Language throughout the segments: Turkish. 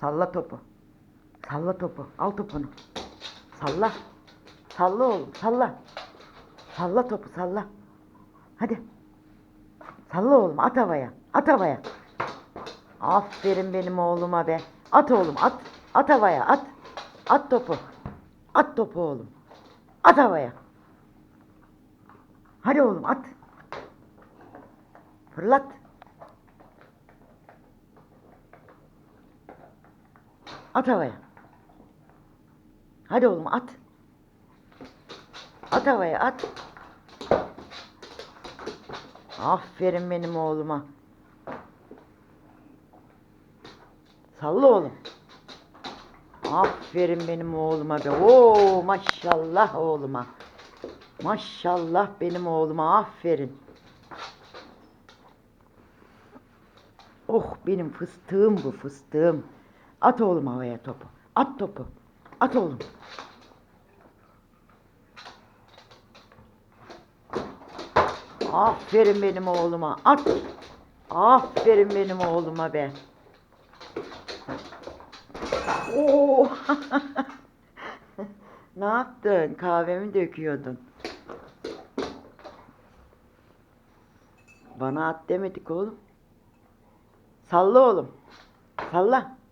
Salla topu. Salla topu. Al topunu. Salla. Salla oğlum. Salla. Salla topu salla. Hadi. Salla oğlum. At havaya. At havaya. Aferin benim oğluma be. At oğlum at. At havaya at. At topu. At topu oğlum. At havaya. Hadi oğlum at. Fırlat. At havaya. Hadi oğlum at. At havaya at. Aferin benim oğluma. Salla oğlum. Aferin benim oğluma be. Oo maşallah oğluma. Maşallah benim oğluma aferin. Oh benim fıstığım bu fıstığım. At oğlum havaya topu. At topu. At oğlum. Aferin benim oğluma. At. Aferin benim oğluma be. Oo. ne yaptın? Kahvemi döküyordun. Bana at demedik oğlum. Salla oğlum. Salla.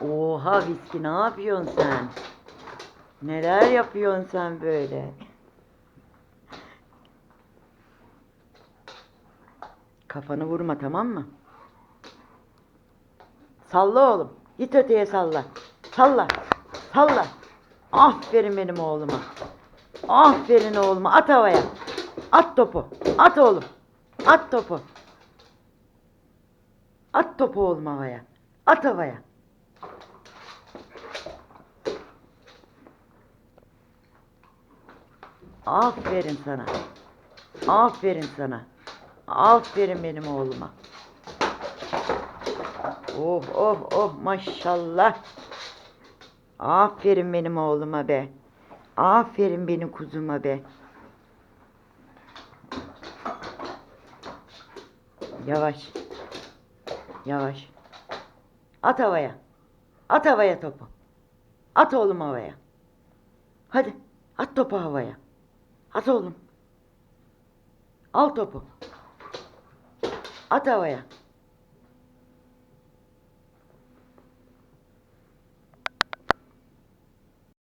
Oha viski ne yapıyorsun sen? Neler yapıyorsun sen böyle? Kafanı vurma tamam mı? Salla oğlum. Git öteye salla. Salla. Salla. Aferin benim oğluma. Aferin oğluma. At havaya. At topu. At oğlum. At topu. At topu oğlum havaya. At havaya. Aferin sana. Aferin sana. Aferin benim oğluma. Oh oh oh maşallah. Aferin benim oğluma be. Aferin benim kuzuma be. Yavaş. Yavaş. At havaya. At havaya topu. At oğlum havaya. Hadi. At topu havaya. At oğlum. Al topu. At havaya.